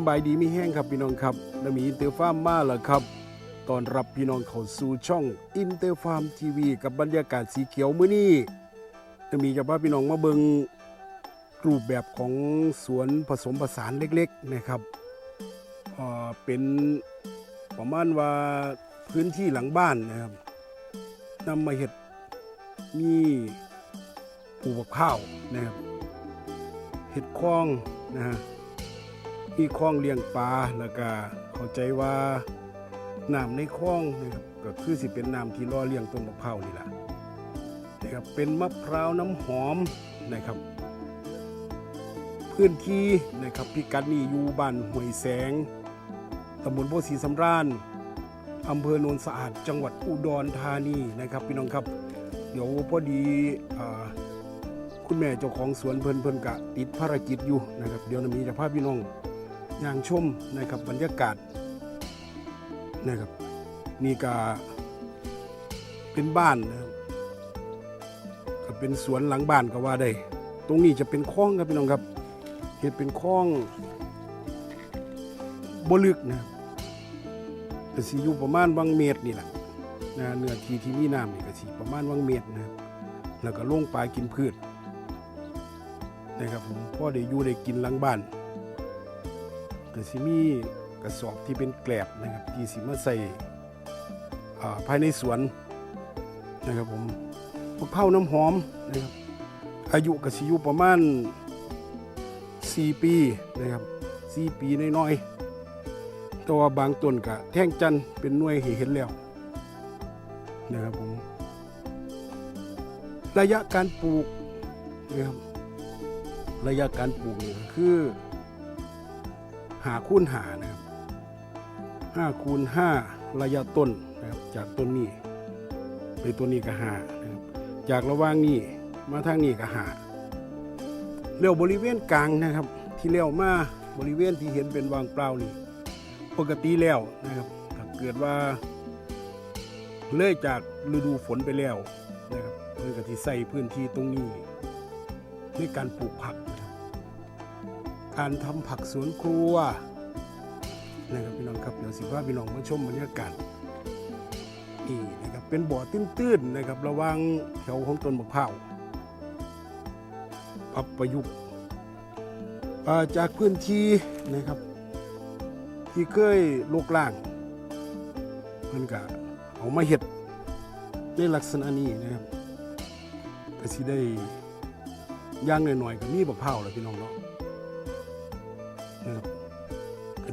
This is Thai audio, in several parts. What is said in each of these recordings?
ำบายดีไมีแห้งครับพี่น้องครับแล้วมีอินเตอร์ฟาร์มมาแล้วครับตอนรับพี่น้องเข้าสู่ช่องอินเตอร์ฟาร์มทีวีกับบรรยากาศสีเขียวมื้อนี้จะมีจะพาพี่น้องมาเบิงรูปแบบของสวนผสมผสานเล็กๆนะครับเอ่อเป็นประมาณว่าพื้นที่หลังบ้านนะครับนำมาเห็ดมีปลูกข้าวนะครับเห็ดคลองนะฮะ มีคลองเลี้ยงปลาแล้วก็เข้าใจว่าน้ำในคลองนะครับก็คือสิเป็นน้ำที่ล่อเลี้ยงต้นมะพร้าวนี่แหละนะครับเป็นมะพร้าวน้ำหอมนะครับ พื้นที่นะครับพิกัดนี้อยู่บ้านห้วยแสงตำบลโพสีสำราญอำเภอโนนสะอาดจังหวัดอุดรธานีนะครับ พี่น้องครับ เดี๋ยวพอดีอคุณแม่เจ้าของสวนเพิ่นเพิ่นกะติดภารกิจอยู่นะครับ เดี๋ยวนามีจะพาพี่น้อง ย่างชมนะครับบรรยากาศนะครับนี่ก็เป็นบ้านนะครับก็เป็นสวนหลังบ้านก็ว่าได้ ตรงนี้จะเป็นคลองครับพี่น้องครับเห็นเป็นคลองบลึกนะครับแต่สีอยู่ประมาณวังเมตรนี่แหละนะเนื้อที่ที่มีน้ำนี่ก็สีประมาณวังเมตรนะแล้วก็ลงปลากินพืชนะครับผมพ่อได้อยู่ได้กินหลังบ้าน ก็สิมีกระสอบที่เป็นแกลบนะครับที่สิมาใส่าภายในสวนนะครับผมมะพร้าวน้ำหอมนะครับอายุกสิอยู่ประมาณ 4 ปีนะครับ 4 ปีน้อยๆแต่ว่าบางต้นก็แท่งจันเป็นหน่วยเห็นแล้วนะครับผมระยะการปลูกนะครับระยะการปลูกนี่คือ หาคูณหานะครับห้าคูณห้าระยะต้นนะครับจากต้นนี้ไปต้นนี้ก็หานะครับจากระว่างนี้มาทางนี้ก็หาเลี้ยวบริเวณกลางนะครับ ที่เลี้ยวมาบริเวณที่เห็นเป็นวางเปล่านี่ปกติแล้วนะครับถ้าเกิดว่าเลื่อยจากฤดูฝนไปแล้วนะครับเพื่อที่ใส่พื้นที่ตรงนี้ในการปลูกผัก การทำผักสวนครัวนะครับพี่น้องครับเดี๋ยวสิว่าพี่น้องมาชมบรรยากาศนี่นะครับเป็นบ่อตื้นๆนะครับระว่างแถวของต้นมะพร้าวปรับประยุกต์อ่าจากพื้นที่นะครับ ที่เคยลกล่างมันก็เอามาเห็ดในลักษณะนี้นะครับก็สิได้ย่างหน่อยๆก็มีบะเผาวแล้วพี่น้องเนาะ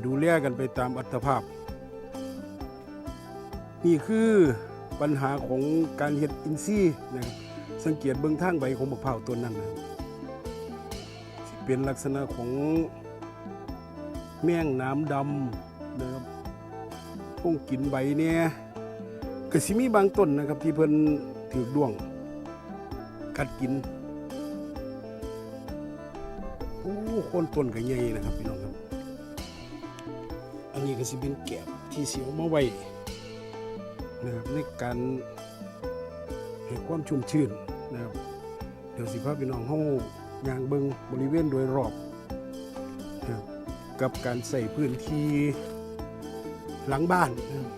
ดูแลกันไปตามอัตภาพ นี่คือปัญหาของการเห็ดอินทรีย์นะครับสังเกตเบื้องทางใบของบะเผาวตัวนั้นนะครับเป็นลักษณะของแมงน้ำดำนะครับพงกินใบเนี่ยก็สิมีบางต้นนะครับที่เพิ่นถือด้วง กัดกิน คนต้นก็ใหญ่นะครับพี่น้องครับ อันนี้ก็สิเป็นแก็บที่เสียวมาไว้นะครับในการให้ความชุ่มชื่นนะครับเดี๋ยวสิพาพี่น้องเฮายางเบิงบริเวณโดยรอบนะครับกับการใส่พื้นที่หลังบ้านนะครับ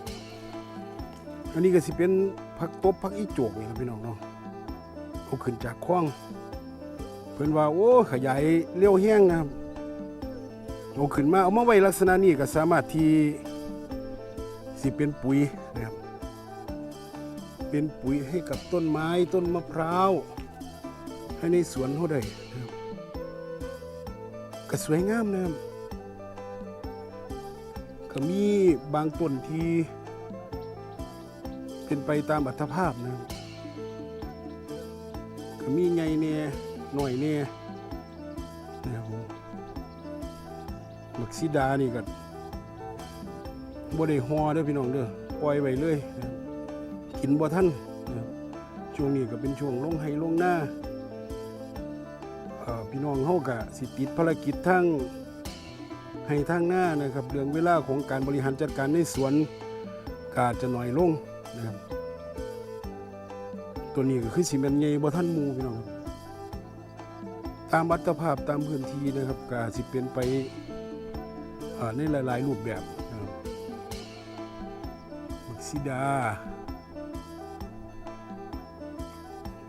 อันนี้ก็สิเป็นผักตบผักอีโจกนี่ครับพี่น้องเนาะเอาขึ้นจากคลอง เพิ่นว่าโอ้ขยายเร็วแห้งนะครับเอาขึ้นมาเอามาไว้ลักษณะนี้ก็สามารถที่สิเป็นปุ๋ยนะครับ เป็นปุ๋ยให้กับต้นไม้ต้นมะพร้าวให้ในสวนเขาได้นะครับก็สวยงามนะครับก็มีบางต้นที่เป็นไปตามอัตภาพนะครับก็มีไงเนี่ย หน่อยเนี่ยนะครับผมมักซิดานี่ก็บ่ได้ฮอเด้อพี่น้องเด้อปล่อยไว้เลยกินบ่ทันนช่วงนี้ก็เป็นช่วงลงไห้ลงหน้าพี่น้องเฮาก็สิติดภารกิจทั้งให้ทางหน้านะครับเรื่องเวลาของการบริหารจัดการในสวนกาจจะน้อยลงนะครับตัวนี้ก็คือสิแม่นใหญ่บ่ทันหมู่พี่น้องครับ ตามอัตภาพตามพื้นที่นะครับก็สิเป็นไปในหลาย ๆ รูปแบบนะครับบักซิดา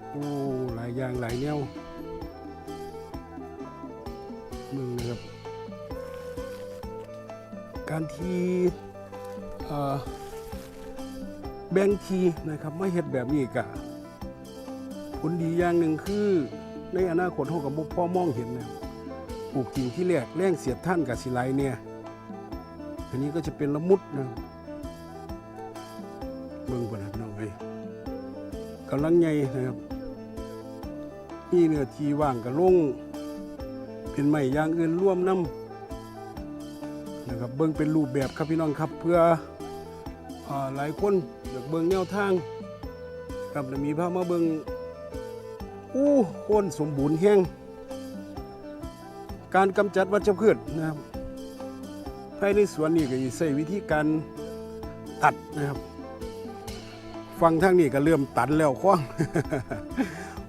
โอ้หลายอย่างหลายแนวมึงนะครับ การที่แบ่งทีนะครับไม่เห็ดแบบนี้กะผลดีอย่างหนึ่งคือ ในอนาคตเขากับพ่อมองเห็นนะปลูกกิ่งที่แรกแรงเสียดท่านกับสิไลเนี่ย อันนี้ก็จะเป็นละมุดนะครับเบิ่งปนัดน้องไอ้ยกำลังใหญ่นะครับมีเนื้อที่ว่างกับลงเป็นไม้ย่างอื่นร่วมน้ำนะครับเบิ่งเป็นรูปแบบครับพี่น้องครับเพื่ออหลายคนอยากเบิ่งแนวทางครับมีภาพมาเบิ่ง อู้โคนสมบูรณ์แห้งการกำจัดวัชพืชนะครับภายในสวนนี่ก็ใช้วิธีการตัดนะครับฟังทางนี้ก็เริ่มตันแล้วคว้าง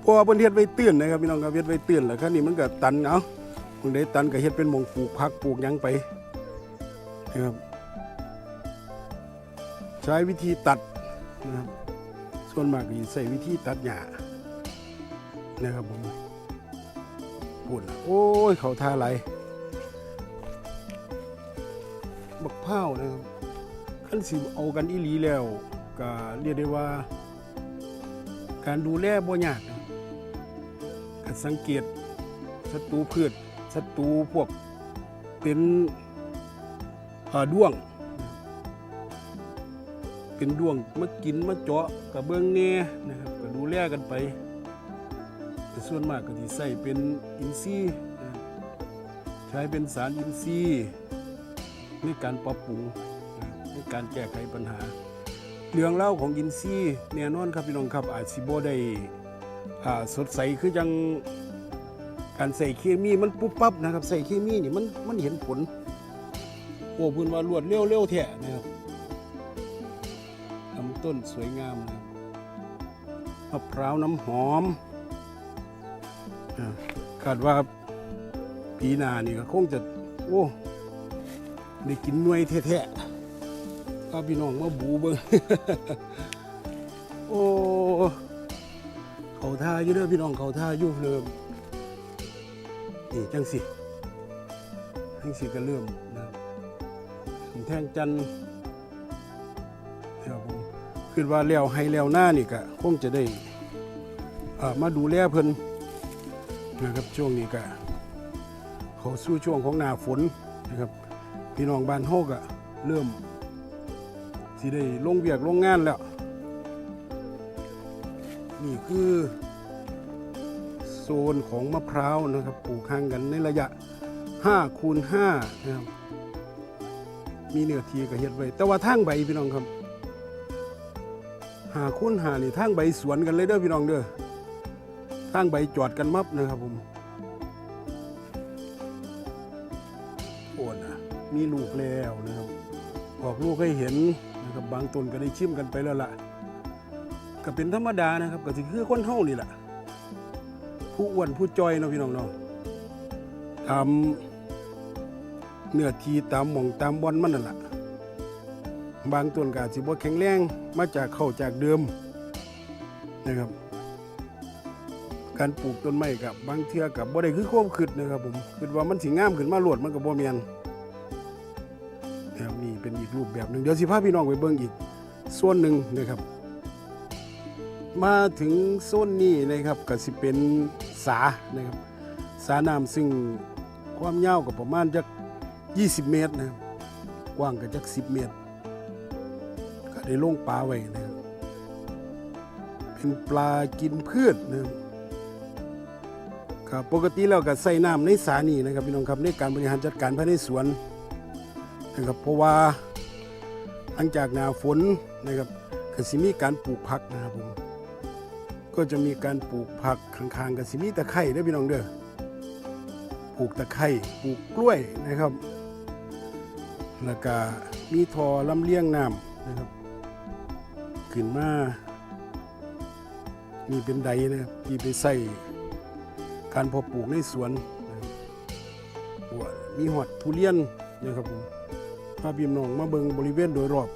เพราะว่าเพิ่นเฮ็ดไว้เตือนนะครับพี่น้องครับเฮ็ดไว้เตือนแล้วครั้นี้มันก็ตันเอาเพิ่นได้ตันก็เฮ็ดเป็นมงปลูกผักปลูกยังไปนะครับใช้วิธีตัดนะครับส่วนมากก็ใช้วิธีตัดหญ้า นะครับผมพูดโอ้ยเขาท่าไหลบักเผานะครับขั้นสิเอากันอีหลีแล้วก็เรียกได้ว่า การดูแลบ่ยากนะการสังเกตศัตรูพืชศัตรูพวกเป็นด้วง เป็นด้วงมากินมาเจาะกับเบื้องแน่นะครับก็ดูแลกันไป แต่ส่วนมากก็ที่ใส่เป็นอินทรีย์นะครับใช้เป็นสารอินทรีย์ในการปรับปรุงในการแก้ไขปัญหา เรื่องเล่าของอินซีแน่นอนครับพี่น้องครับอาจสิบ่ได้สดใสคือจังการใส่เคมีมันปุ๊บปั๊บนะครับใส่เคมีนี่มันมันเห็นผลโอ้พื้นว่ารวดเร็วเร็วแท้นะครับลำต้นสวยงามนะครับมะพร้าวน้ำหอม คาดว่าปีหน้านี่ก็คงจะโอ้ได้กินหน่วยแท้ๆพาพี่น้องมาบูเบิงโอ้เขาท่าอยู่เด้อพี่น้องเขาท่าอยู่เริ่มนี่จังสิจังสิก็เริ่มนะครับแท่งจันทร์ครับผมคิดว่าแล้วให้แล้วหน้านี่ก็คงจะได้อ่ามาดูแลเพิ่น นะครับช่วงนี้ก็เขาสู้ช่วงของหน้าฝนนะครับพี่น้องบ้านโฮกอะเริ่มสิได้ลงเวียกลงงานแล้ว นี่คือโซนของมะพร้าวนะครับปลูกห่างกันในระยะ5คูณ5นะครับมีเนื้อที่ก็เฮ็ดไว้ แต่ว่าทางใบพี่น้องครับหาคูณหานี่ทางใบสวนกันเลยเด้อพี่น้องเด้อ ทางใบจอดกันมับนะครับผมโอ้นะมีลูกแล้วนะครับออกลูกให้เห็นนะครับบางต้นก็ได้ชิมกันไปแล้วล่ะ ก็เป็นธรรมดานะครับก็สิคือคนเฮานี่แหละผู้อ้วนผู้จอยเนาะพี่น้องเนาะตามเนื้อทีตามหม่องตามบอนมันนั่นแหละบางต้นก็อาสิบ่แข็งแรงมาจากเข้าจากเดิมนะครับ การปลูกต้นไม้กับบางเทื่อกับบ่ได้คือความคิดนะครับผมคิดว่ามันสิงามขึ้นมาโลดมันก็บ่แม่นนะครับนี่เป็นอีกรูปแบบหนึ่งเดี๋ยวสิพาพี่น้องไปเบิ่งอีกส่วนหนึ่งนะครับ มาถึงโซนนี้นะครับก็สิเป็นสานะครับสาน้ำซึ่งความยาวก็ประมาณจัก20 เมตรนะครับกว้างก็จัก 10 เมตร ก็ได้ลงปลาไว้นะครับเป็นปลากินพืชนะครับ ครับปกติแล้วก็ใส่น้ำในสานี่นะครับพี่น้องครับในการบริหารจัดการภายในสวนนะครับเพราะว่าหลังจากหนาฝนนะครับกสิมีการปลูกผักนะครับผมก็จะมีการปลูกผักข้างๆกสิมีตะไคร้เด้พี่น้องเด้อปลูกตะไคร้ปลูกกล้วยนะครับแล้วก็มีทอลำเลียงน้ำนะครับขึ้นมานี่เป็นใดนะครับที่ไปใส่ การพอปลูกในสวนนะครับบัวมีหอดทุเรียนนะครับผมพาพี่น้องมาเบิงบริเวณโดยรอบ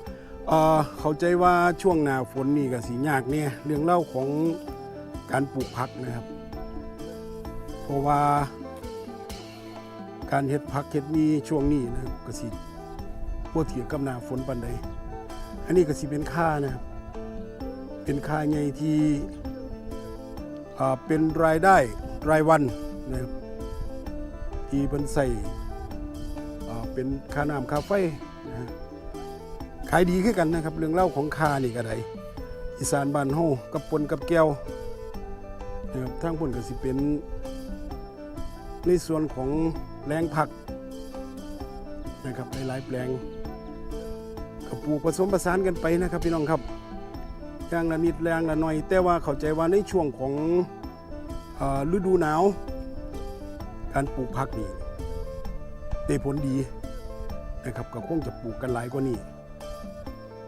อ่าเข้าใจว่าช่วงหน้าฝนนี่ก็สิยากเนี่ยเรื่องเล่าของการปลูกผักนะครับ เพราะว่าการเฮ็ดผักเฮ็ดมีช่วงนี้นะครับก็สิบ่เทียกับหน้าฝนปานใดอันนี้ก็สิเป็นค่านะครับเป็นค่าใหญ่ที่อ่าเป็นรายได้ รายวันนะครับที่เพิ่นใส่เป็นค่าน้ำค่าไฟนะฮะขายดีขึ้นกันนะครับ เรื่องเล่าของคานี่ก็ได้อีสานบ้านเฮากับปนกับแก้วนะครับทางพุ่นก็สิเป็นในส่วนของแรงผักนะครับหลายๆแปลงก็ปลูกผสมผสานกันไปนะครับพี่น้องครับอย่างละนิดแรงละหน่อย แต่ว่าเข้าใจว่าในช่วงของ ฤดูหนาว การปลูกผักนี่ได้ผลดีนะครับก็คงจะปลูกกันหลายกว่านี้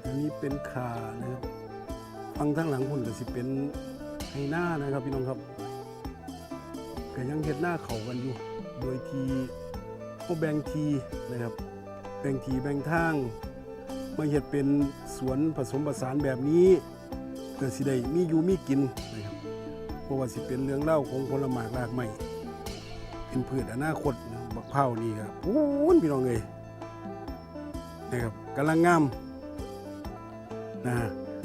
อันนี้เป็นคานะครับฟังทั้งหลังพุ่นก็สิเป็นไฮหน้านะครับพี่น้องครับก็ยังเฮ็ดหน้าเขากันอยู่ โดยทีเขาแบ่งทีนะครับ แบ่งทีแบ่งทางมาเฮ็ดเป็นสวนผสมผสานแบบนี้เพื่อสิได้มีอยู่มีกินนะครับ เพราะว่าสิเป็นเรื่องเล่าของผลไม้รากไม้เป็นพืชอนาคตนะบักเผาวนี่ครับพูนพี่น้องเอ้ยนะครับกำลังงามนะ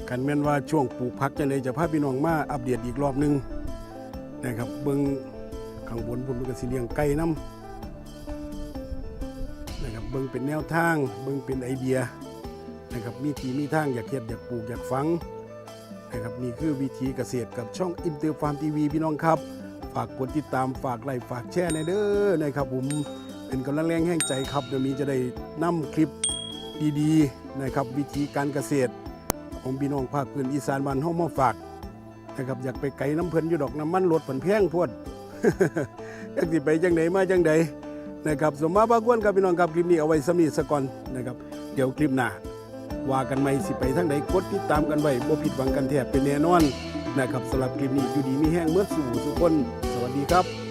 กันแม่นว่าช่วงปลูกผักจังไดจะพาพี่น้องมาอัปเดตอีกรอบหนึงนะครับเบิ่งข้างบนพุ่นมันก็สิเลี้ยงไก่น้ำนะครับเบิ่งเป็นแนวทาง เบิ่งเป็นไอเดียนะครับมีทีมีทางอยากเฮ็ดอยากปลูกอยากฝัง นะครับนี่คือวิธีเกษตรกับช่องอินเตอร์ฟาร์มทีวีพี่น้องครับ ฝากกดติดตามฝากไลค์ฝากแชร์ในเด้อนะครับผมเป็นกำลังแรงแห่งใจครับเดี๋ยวมีจะได้นำคลิปดีๆนะครับวิธีการเกษตร ของพี่น้องภาคพื้นอีสานบ้านเฮามาฝากนะครับอยากไปไกลน้ำเพลินอยู่ดอกน้ำมันรถเพิ่นแพงพวดอยากสิไปจังไดมาจังไดนะครับสมมาพากวนครับพี่น้องครับคลิปนี้เอาไว้สำนีสก่อนนะครับ เดี๋ยวคลิปหน้า ว่ากันใหม่สิไปทางใดกดติดตามกันไว้บ่ผิดหวังกันแทบเป็นแน่นอนนะครับสำหรับคลิปนี้อยู่ดีมีแห้งเมื่อสู่สุกคน สวัสดีครับ